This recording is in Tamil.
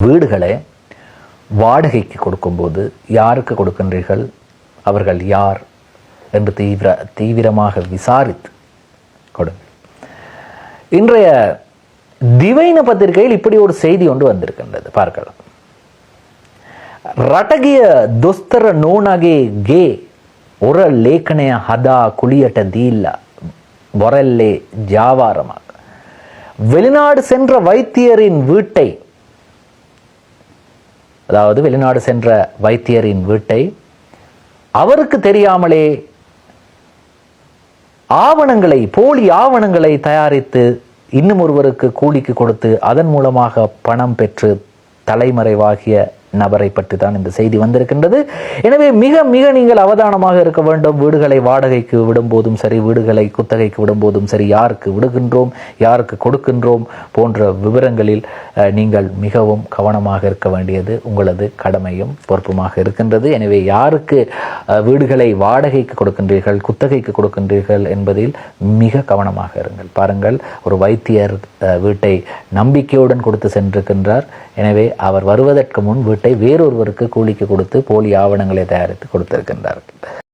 வீடுகளை வாடகைக்கு கொடுக்கும்போது யாருக்கு கொடுக்கின்றீர்கள் அவர்கள் யார் என்று தீவிர தீவிரமாக விசாரித்து கொடுங்கள் இன்றைய திவைன பத்திரிகையில் இப்படி ஒரு செய்தி ஒன்று வந்திருக்கின்றது பார்க்கலாம் රටගිය දොස්තර නෝනගේ ගේ ඔර ලේඛනය හදා குளியட்ட දීල්ලා பொரல்லே ஜாவாரமாக வெளிநாடு சென்ற வைத்தியரின் வீட்டை அதாவது வெளிநாடு சென்ற வைத்தியரின் வீட்டை அவருக்கு தெரியாமலே ஆவணங்களை போலி ஆவணங்களை தயாரித்து இன்னும் ஒருவருக்கு கூலிக்கு கொடுத்து அதன் மூலமாக பணம் பெற்று தலைமறைவாகிய நபரை பற்றி தான் இந்த செய்தி வந்திருக்கின்றது. எனவே மிக மிக நீங்கள் அவதானமாக இருக்க வேண்டும். வீடுகளை வாடகைக்கு விடும்போதும் சரி வீடுகளை குத்தகைக்கு விடும்போதும் சரி யாருக்கு விடுகின்றோம் யாருக்கு கொடுக்கின்றோம் போன்ற விவரங்களில் நீங்கள் மிகவும் கவனமாக இருக்க வேண்டியது உங்களது கடமையும் பொறுப்புமாக இருக்கின்றது. எனவே யாருக்கு வீடுகளை வாடகைக்கு கொடுக்கின்றீர்கள் குத்தகைக்கு கொடுக்கின்றீர்கள் என்பதில் மிக கவனமாக இருங்கள். பாருங்கள் ஒரு வைத்தியர் வீட்டை நம்பிக்கையுடன் கொடுத்து சென்றிருக்கின்றார். எனவே அவர் வருவதற்கு முன் வீட்டை வேறொருவருக்கு கூலிக்கு கொடுத்து போலி ஆவணங்களை தயாரித்து கொடுத்திருக்கின்றார்கள்.